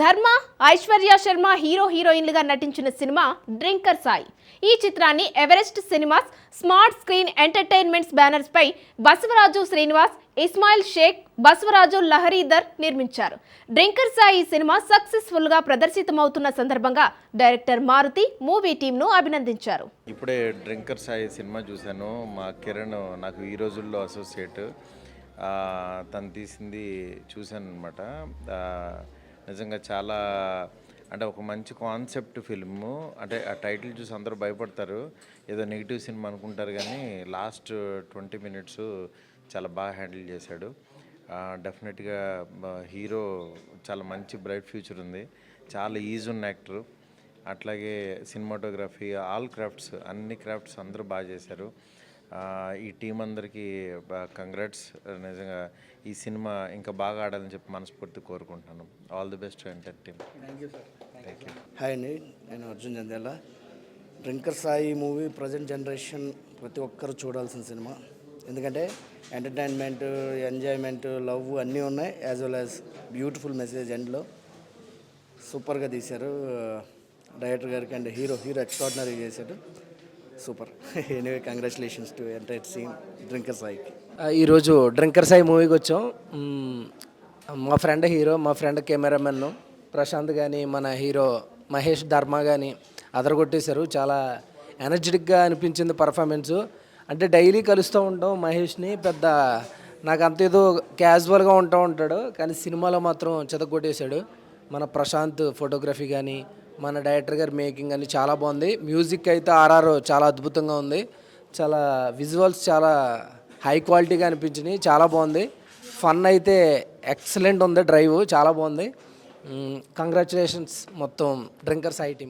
ధర్మ ఐశ్వర్య శర్మ హీరో హీరోయిన్లుగా నటించిన సినిమా డ్రింకర్ సాయి. ఈ చిత్రాన్ని Everest cinemas smart screen entertainments banners పై బసవరాజు శ్రీనివాస్ ఇస్మాయిల్ షేక్ బసవరాజు లహరీధర్ నిర్మించారు. డ్రింకర్ సాయి సినిమా సక్సెస్ఫుల్గా ప్రదర్శితమవుతున్న సందర్భంగా డైరెక్టర్ మారుతి మూవీ టీంను అభినందించారు. ఇప్పుడే డ్రింకర్ సాయి సినిమా చూశాను. మా కిరణ్ నాకు ఈ రోజుల్లో అసోసియేట్ తను తీసింది చూశాను అనమాట నిజంగా చాలా అంటే ఒక మంచి కాన్సెప్ట్ ఫిల్ము అంటే ఆ టైటిల్ చూసి అందరూ భయపడతారు. ఏదో నెగిటివ్ సినిమా అనుకుంటారు కానీ లాస్ట్ ట్వంటీ మినిట్స్ చాలా బాగా హ్యాండిల్ చేశాడు. డెఫినెట్గా హీరో చాలా మంచి బ్రైట్ ఫ్యూచర్ ఉంది. చాలా ఈజ్ ఉన్న యాక్టరు అట్లాగే సినిమాటోగ్రఫీ ఆల్ క్రాఫ్ట్స్ అన్ని క్రాఫ్ట్స్ అందరూ బాగా చేశారు. ఈ టీం అందరికీ కంగ్రాట్స్ నిజంగా ఈ సినిమా ఇంకా బాగా ఆడాలని చెప్పి మనస్ఫూర్తి కోరుకుంటున్నాను. All the best entire team hi అండి నేను Arjun Jandhyala. Drinker Sai movie present generation ప్రతి ఒక్కరు చూడాల్సిన సినిమా. ఎందుకంటే ఎంటర్టైన్మెంట్ ఎంజాయ్మెంట్ లవ్ అన్నీ ఉన్నాయి as well as beautiful message ఎండ్లో సూపర్గా తీశారు డైరెక్టర్ గారికి అండ్ హీరో హీరో ఎక్స్ట్రాడినరీ చేశాడు. Super anyway congratulations to entire scene drinker సాయికి ఈరోజు డ్రింకర్ సాయి మూవీకి వచ్చాం. మా ఫ్రెండ్ హీరో మా ఫ్రెండ్ కెమెరామెన్ ప్రశాంత్ కానీ మన హీరో మహేష్ ధర్మ కానీ అదరగొట్టేశారు. చాలా ఎనర్జెటిక్గా అనిపించింది పర్ఫార్మెన్స్ అంటే డైలీ కలుస్తూ ఉంటాం మహేష్ని పెద్ద నాకు అంత ఏదో క్యాజువల్గా ఉంటూ ఉంటాడు కానీ సినిమాలో మాత్రం చెదగొట్టేశాడు. మన ప్రశాంత్ ఫోటోగ్రఫీ కానీ మన డైరెక్టర్ గారి మేకింగ్ అని చాలా బాగుంది. మ్యూజిక్ అయితే ఆర్ఆర్ చాలా అద్భుతంగా ఉంది. చాలా విజువల్స్ చాలా హై క్వాలిటీగా అనిపించినాయి. చాలా బాగుంది. ఫన్ అయితే ఎక్సలెంట్ ఉంది డ్రైవ్. చాలా బాగుంది. కంగ్రాచులేషన్స్ మొత్తం డ్రింకర్స్ ఐ టీమ్.